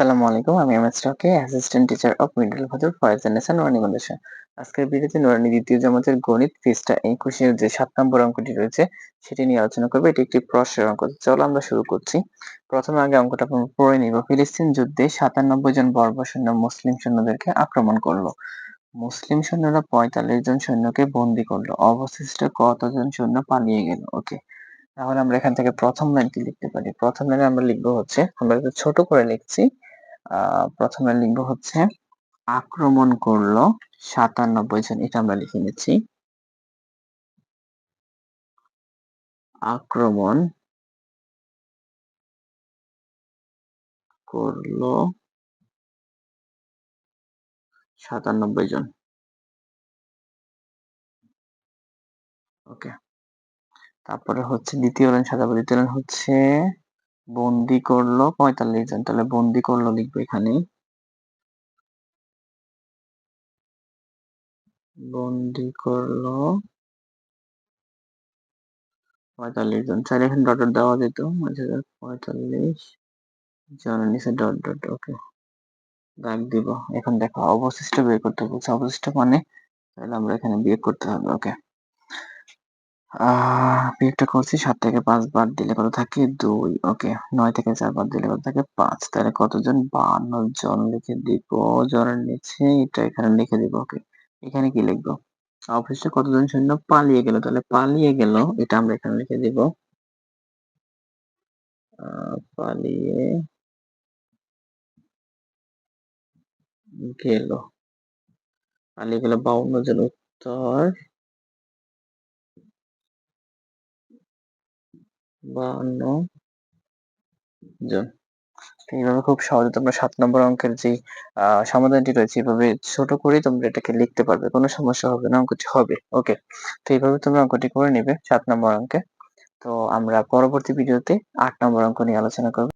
আসসালামু আলাইকুম, আমি M S Rocky assistant teacher of middle ফাদুর Foyez nation Nurani Madrasa আজকের ভিডিওতে নুরানি দ্বিতীয় জামাতের গণিত পৃষ্ঠা একুশের যে সাত নম্বর অঙ্কটি রয়েছে, সেটি নিয়ে আলোচনা করব। এটি একটি প্রশ্নের অঙ্ক। চলো আমরা শুরু করছি। প্রথমে আগে অঙ্কটা আমরা পড়ে নিব। ফিলিস্তিন যুদ্ধে সাতানব্বই জন বর্ব সৈন্য মুসলিম সৈন্যদেরকে আক্রমণ করল। মুসলিম সৈন্যরা পঁয়তাল্লিশ জন সৈন্যকে বন্দি করল। অবশিষ্ট কতজন সৈন্য পালিয়ে গেল? ওকে, তাহলে আমরা এখান থেকে প্রথম লাইনটি লিখতে পারি। প্রথম লাইনে আমরা লিখব হচ্ছে, আমরা ছোট করে লিখছি। প্রথমে লিখব হচ্ছে, আক্রমণ করল সাতানব্বই জন। এটা আমরা লিখে নিচ্ছি। আক্রমণ করল সাতানব্বই জন। ওকে। তারপরে হচ্ছে দ্বিতীয় লাইন সাজাবো দ্বিতীয় লাইন হচ্ছে বন্দি করল, পঁয়তাল্লিশ জন। তাহলে বন্দি করল লিখব এখানে। বন্দি করল, পঁয়তাল্লিশ জন। চাইলে এখানে ডট ডট দেওয়া যেত। আচ্ছা পঁয়তাল্লিশ জনের নিচে ডট ডট ওকে দাগ দিব। এখন দেখো, অবশিষ্ট বের করতে বলছে। অবশিষ্ট মানে তাহলে আমরা এখানে বিয়োগ করতে হবে ওকে বিয়োগটা করছি সাত থেকে পাঁচ বাদ দিলে কত থাকে দুই। ওকে নয় থেকে চার বাদ দিলে কত থাকে পাঁচ। তাহলে কতজন? বান্ন জন লিখে দিব। জনের নিচে এটা এখানে লিখে দিব ওকে এখানে কি লিখব? অবশ্যই কতজন সৈন্য? পালিয়ে গেল। তাহলে পালিয়ে গেল, এটা আমরা এখানে লিখে দিব। পালিয়ে গেল। পালিয়ে গেল বাউন্ন জন উত্তর। বাউন্ন জন এইভাবে খুব সহজে তোমরা সাত নম্বর অঙ্কের যে সমাধানটি রয়েছে, এইভাবে ছোট করেই তোমরা এটাকে লিখতে পারবে, কোনো সমস্যা হবে না, অঙ্কটি হবে, ওকে? তো এইভাবে তোমরা অঙ্কটি করে নেবে সাত নম্বর অঙ্কে। তো আমরা পরবর্তী ভিডিওতে আট নম্বর অঙ্ক নিয়ে আলোচনা করব।